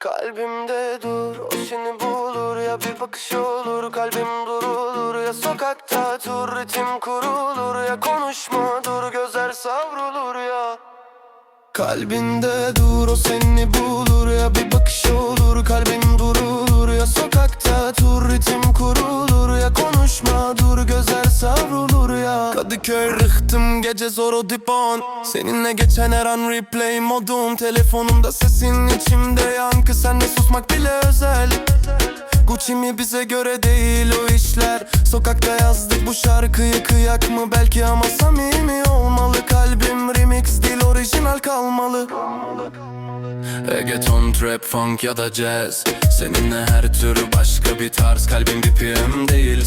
Kalbimde dur o seni bulur. Ya bir bakış olur Kalbim durulur. Ya sokakta tur ritim kurulur. Ya Konuşma dur gözler savrulur ya. Kalbinde dur o seni bulur. Ya bir bakış olur Kadıköy rıhtım gece zor o dipon Seninle geçen her an replay modum. Telefonumda sesin içimde yankı. Senle susmak bile özel. Gucci mi bize göre değil o işler. Sokakta yazdık bu şarkıyı kıyak mı? Belki ama samimi olmalı. Kalbim remix değil orijinal kalmalı. Reggaeton, trap, funk ya da jazz. Seninle her türü başka bir tarz. Kalbim BPM değil Bu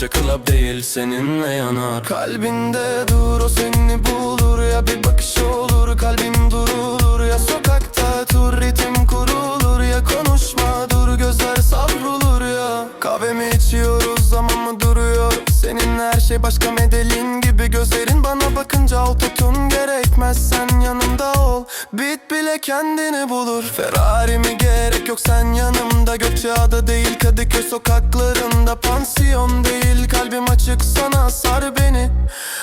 parça club değil seninle yanar. Kalbinde dur o seni bulur. Ya bir bakış olur Kalbim durulur. Ya sokakta tur ritim kurulur. Ya Konuşma dur gözler savrulur. Ya Kahvemi içiyoruz zaman mı duruyor? Seninle her şey başka medelin gibi. Gözlerin bana bakınca autotune gerekmez. Sen yanımda ol Beat bile kendini bulur. Ferrari mi gerek yok sen yanımda. Gökçeada değil Kadıköy sokaklarında. Pansiyon sar beni.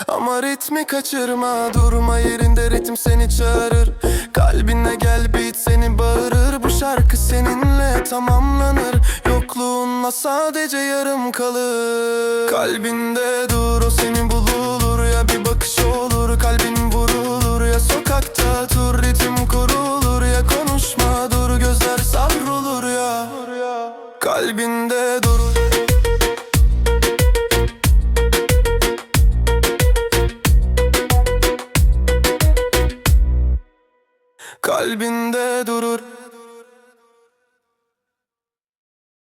Ama ritmi kaçırma Durma yerinde ritim seni çağırır. Kalbine gel beat seni bağırır. Bu şarkı seninle tamamlanır. Yokluğunla sadece yarım kalır. Kalbinde dur o seni bulur. Ya bir bakış olur Kalbin vurulur. Ya sokakta tur ritim kurulur. Ya Konuşma dur gözler savrulur ya. Kalbinde durur Kalbinde durur